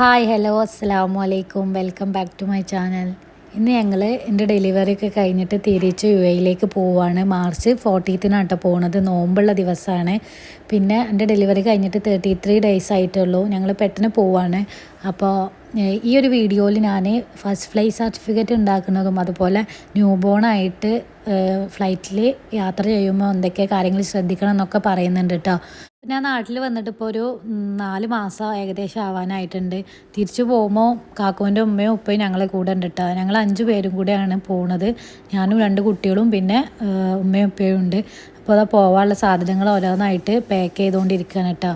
Hi hello അസ്സാം വലൈക്കും welcome back to my channel ഇന്ന് ഞങ്ങൾ എന്റെ ഡെലിവറി ഒക്കെ കഴിഞ്ഞിട്ട് തിരിച്ച് യു എയിലേക്ക് പോവുകയാണ് മാർച്ച് ഫോർട്ടീത്തിനാണ് കേട്ടോ പോണത്. നോമ്പുള്ള ദിവസമാണ് പിന്നെ എന്റെ ഡെലിവറി കഴിഞ്ഞിട്ട് തേർട്ടി ത്രീ ഡേയ്സ് ആയിട്ടുള്ളൂ. ഞങ്ങൾ പെട്ടെന്ന് പോവുകയാണ് അപ്പോൾ ഈ ഒരു വീഡിയോയിൽ ഞാൻ ഫസ്റ്റ് ഫ്ലൈറ്റ് സർട്ടിഫിക്കറ്റ് ഉണ്ടാക്കുന്നതും അതുപോലെ ന്യൂ ബോണായിട്ട് ഫ്ലൈറ്റിൽ യാത്ര ചെയ്യുമ്പോൾ എന്തൊക്കെ കാര്യങ്ങൾ ശ്രദ്ധിക്കണം എന്നൊക്കെ പറയുന്നുണ്ട് കേട്ടോ ഞാൻ നാട്ടിൽ വന്നിട്ട് ഇപ്പോൾ ഒരു നാല് മാസം ഏകദേശം ആവാനായിട്ടുണ്ട്. തിരിച്ചു പോകുമ്പോൾ കാക്കുവിന്റെ ഉമ്മയും ഉപ്പയും ഞങ്ങളെ കൂടെ ഉണ്ട് കേട്ടോ ഞങ്ങൾ അഞ്ച് പേരും കൂടെയാണ് പോണത്. ഞാനും രണ്ട് കുട്ടികളും പിന്നെ ഉമ്മയും ഉപ്പയും ഉണ്ട്. അപ്പോൾ അതാ പോകാനുള്ള സാധനങ്ങൾ ഓരോന്നായിട്ട് പാക്ക് ചെയ്തുകൊണ്ടിരിക്കുകയാണ് കേട്ടോ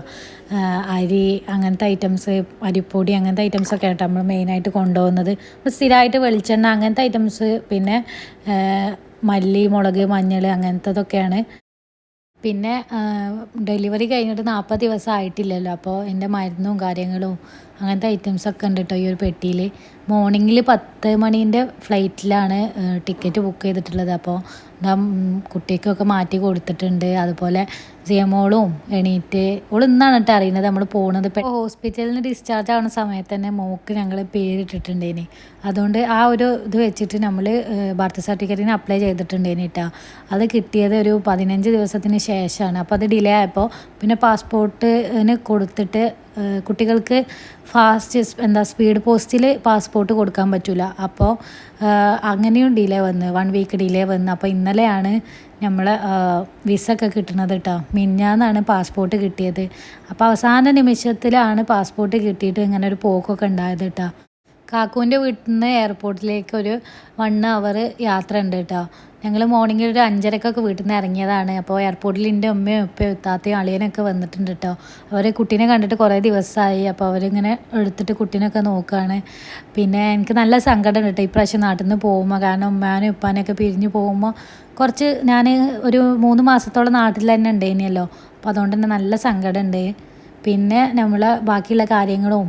അരി അങ്ങനത്തെ ഐറ്റംസ് അരിപ്പൊടി അങ്ങനത്തെ ഐറ്റംസ് ഒക്കെ കേട്ടോ നമ്മൾ മെയിനായിട്ട് കൊണ്ടുപോകുന്നത്. അപ്പോൾ സ്ഥിരമായിട്ട് വെളിച്ചെണ്ണ അങ്ങനത്തെ ഐറ്റംസ് പിന്നെ മല്ലി മുളക് മഞ്ഞൾ അങ്ങനത്തതൊക്കെയാണ്. പിന്നെ ഡെലിവറി കഴിഞ്ഞിട്ട് നാൽപ്പത് ദിവസം ആയിട്ടില്ലല്ലോ. അപ്പോൾ എന്റെ മരുന്നും കാര്യങ്ങളും അങ്ങനത്തെ ഐറ്റംസൊക്കെ ഉണ്ട് കേട്ടോ ഈ ഒരു പെട്ടിയിൽ മോർണിംഗിൽ പത്ത് മണീന്റെ ഫ്ലൈറ്റിലാണ് ടിക്കറ്റ് ബുക്ക് ചെയ്തിട്ടുള്ളത്. അപ്പോൾ എന്താ കുട്ടിക്കൊക്കെ മാറ്റി കൊടുത്തിട്ടുണ്ട്. അതുപോലെ സിയമോളും എണീറ്റ് ഓൾ ഇന്നാണ് കേട്ടോ അറിയുന്നത് നമ്മൾ പോകുന്നത് ഇപ്പോൾ ഹോസ്പിറ്റലിൽ നിന്ന് ഡിസ്ചാർജ് ആവുന്ന സമയത്ത് തന്നെ മോക്ക് ഞങ്ങൾ പേരിട്ടിട്ടുണ്ടേനി. അതുകൊണ്ട് ആ ഒരു ഇത് വെച്ചിട്ട് നമ്മൾ ബർത്ത് സർട്ടിഫിക്കറ്റിന് അപ്ലൈ ചെയ്തിട്ടുണ്ടേനി കേട്ടോ അത് കിട്ടിയത് ഒരു പതിനഞ്ച് ദിവസത്തിന് ശേഷമാണ് അപ്പോൾ അത് ഡിലേ ആയപ്പോൾ പിന്നെ പാസ്പോർട്ടിന് കൊടുത്തിട്ട് കുട്ടികൾക്ക് ഫാസ്റ്റ് എന്താ സ്പീഡ് പോസ്റ്റിൽ പാസ്പോർട്ട് കൊടുക്കാൻ പറ്റില്ല അപ്പോൾ അങ്ങനെയും ഡിലേ വന്ന് വൺ വീക്ക് ഡിലേ വന്ന്. അപ്പോൾ ഇന്നലെയാണ് നമ്മൾ വിസ ഒക്കെ കിട്ടണത് കേട്ടോ മിന്നാന്നാണ് പാസ്പോർട്ട് കിട്ടിയത്. അപ്പോൾ അവസാന നിമിഷത്തിലാണ് പാസ്പോർട്ട് കിട്ടിയിട്ട് ഇങ്ങനെ ഒരു പോക്കൊക്കെ ഉണ്ടായത് കേട്ടോ കാക്കുവിന്റെ വീട്ടിൽ നിന്ന് എയർപോർട്ടിലേക്ക് ഒരു വൺ അവർ യാത്ര ഉണ്ട് കേട്ടോ ഞങ്ങൾ മോർണിംഗിൽ ഒരു അഞ്ചരക്കൊക്കെ വീട്ടിൽ നിന്ന് ഇറങ്ങിയതാണ് അപ്പോൾ എയർപോർട്ടിൽ എന്റെ ഉമ്മയും ഉപ്പയും താത്തയും അളിയനൊക്കെ വന്നിട്ടുണ്ട് കേട്ടോ അവർ കുട്ടീനെ കണ്ടിട്ട് കുറേ ദിവസമായി അപ്പോൾ അവരിങ്ങനെ എടുത്തിട്ട് കുട്ടീനൊക്കെ നോക്കുകയാണ് പിന്നെ എനിക്ക് നല്ല സങ്കടം കേട്ടോ ഇപ്രാവശ്യം നാട്ടിൽ നിന്ന് പോകുമ്പോൾ കാരണം ഉമ്മാനും ഉപ്പാനൊക്കെ പിരിഞ്ഞ് പോകുമ്പോൾ കുറച്ച് ഞാൻ ഒരു മൂന്ന് മാസത്തോളം നാട്ടിൽ തന്നെ ഉണ്ടായിരുന്നല്ലോ അപ്പോൾ അതുകൊണ്ട് തന്നെ നല്ല സങ്കടമുണ്ട് പിന്നെ നമ്മൾ ബാക്കിയുള്ള കാര്യങ്ങളും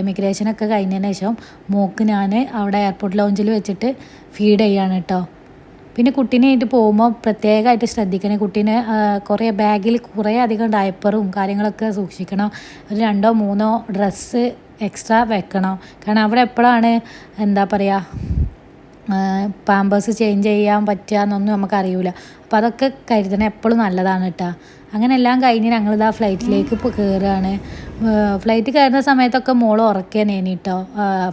എമിഗ്രേഷനൊക്കെ കഴിഞ്ഞതിന് ശേഷം മോക്ക് ഞാൻ അവിടെ എയർപോർട്ട് ലോഞ്ചിൽ വെച്ചിട്ട് ഫീഡ് ചെയ്യാണ് കേട്ടോ പിന്നെ കുട്ടീനെ ആയിട്ട് പോകുമ്പോൾ പ്രത്യേകമായിട്ട് ശ്രദ്ധിക്കണം. കുട്ടീനെ കുറേ ബാഗിൽ കുറേ അധികം ഡയപ്പറും കാര്യങ്ങളൊക്കെ സൂക്ഷിക്കണം. ഒരു രണ്ടോ മൂന്നോ ഡ്രസ്സ് എക്സ്ട്രാ വെക്കണം. കാരണം അവിടെ എപ്പോഴാണ് എന്താ പറയുക പാമ്പേഴ്സ് ചേഞ്ച് ചെയ്യാൻ പറ്റുക എന്നൊന്നും നമുക്കറിയില്ല അപ്പോൾ അതൊക്കെ കരുതണം എപ്പോഴും നല്ലതാണ് കേട്ടോ അങ്ങനെ എല്ലാം കഴിഞ്ഞ് ഞങ്ങളിതാ ഫ്ലൈറ്റിലേക്ക് കയറുകയാണ് ഫ്ലൈറ്റ് കയറുന്ന സമയത്തൊക്കെ മോൾ ഉറക്കേനേനി കേട്ടോ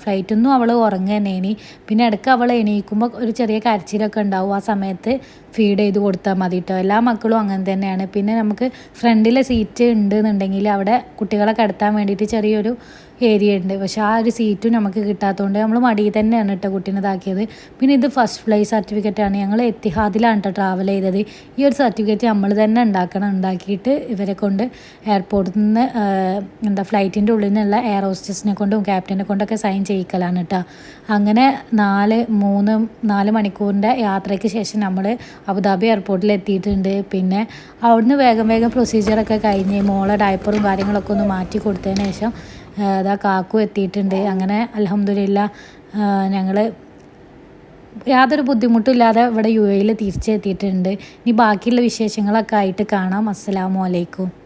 ഫ്ലൈറ്റിൽ നിന്നും അവൾ ഉറങ്ങേനേനി പിന്നെ ഇടയ്ക്ക് അവൾ എണീക്കുമ്പോൾ ഒരു ചെറിയ കരച്ചിലൊക്കെ ഉണ്ടാവും. ആ സമയത്ത് ഫീഡ് ചെയ്ത് കൊടുത്താൽ മതി കേട്ടോ എല്ലാ മക്കളും അങ്ങനെ തന്നെയാണ്. പിന്നെ നമുക്ക് ഫ്രണ്ടിലെ സീറ്റ് ഉണ്ട് എന്നുണ്ടെങ്കിൽ അവിടെ കുട്ടികളെ കിടത്താൻ വേണ്ടിയിട്ട് ചെറിയൊരു ഏരിയ ഉണ്ട്. പക്ഷേ ആ ഒരു സീറ്റും നമുക്ക് കിട്ടാത്തതുകൊണ്ട് നമ്മൾ മടിയിൽ തന്നെയാണ് കേട്ടോ കുട്ടീനെ ഇതാക്കിയത്. പിന്നെ ഇത് ഫസ്റ്റ് ഫ്ലൈ സർട്ടിഫിക്കറ്റാണ് ഞങ്ങൾ എത്തിഹാദിലാണ് കേട്ടോ ട്രാവൽ ചെയ്തത്. ഈ ഒരു സർട്ടിഫിക്കറ്റ് നമ്മൾ തന്നെ ഉണ്ടാക്കണം. ഉണ്ടാക്കിയിട്ട് ഇവരെ കൊണ്ട് എയർപോർട്ടിൽ നിന്ന് എന്താ ഫ്ലൈറ്റിന്റെ ഉള്ളിൽ നിന്നുള്ള എയർ ഹോസ്റ്റസിനെ കൊണ്ടും ക്യാപ്റ്റനെ കൊണ്ടൊക്കെ സൈൻ ചെയ്യിക്കലാണ് കേട്ടോ അങ്ങനെ നാല് മൂന്ന് നാല് മണിക്കൂറിന്റെ യാത്രയ്ക്ക് ശേഷം നമ്മൾ അബുദാബി എയർപോർട്ടിൽ എത്തിയിട്ടുണ്ട് പിന്നെ അവിടുന്ന് വേഗം വേഗം പ്രൊസീജിയറൊക്കെ കഴിഞ്ഞ് മോളെ ഡയപ്പറും കാര്യങ്ങളൊക്കെ ഒന്ന് മാറ്റി കൊടുത്തതിന് ശേഷം അതാ കാക്കു എത്തിയിട്ടുണ്ട്. അങ്ങനെ അലഹമ്മദില്ല ഞങ്ങൾ യാതൊരു ബുദ്ധിമുട്ടും ഇല്ലാതെ ഇവിടെ യു എയിൽ തിരിച്ചെത്തിയിട്ടുണ്ട്. ഇനി ബാക്കിയുള്ള വിശേഷങ്ങളൊക്കെ ആയിട്ട് കാണാം. അസ്സലാമു അലൈക്കും.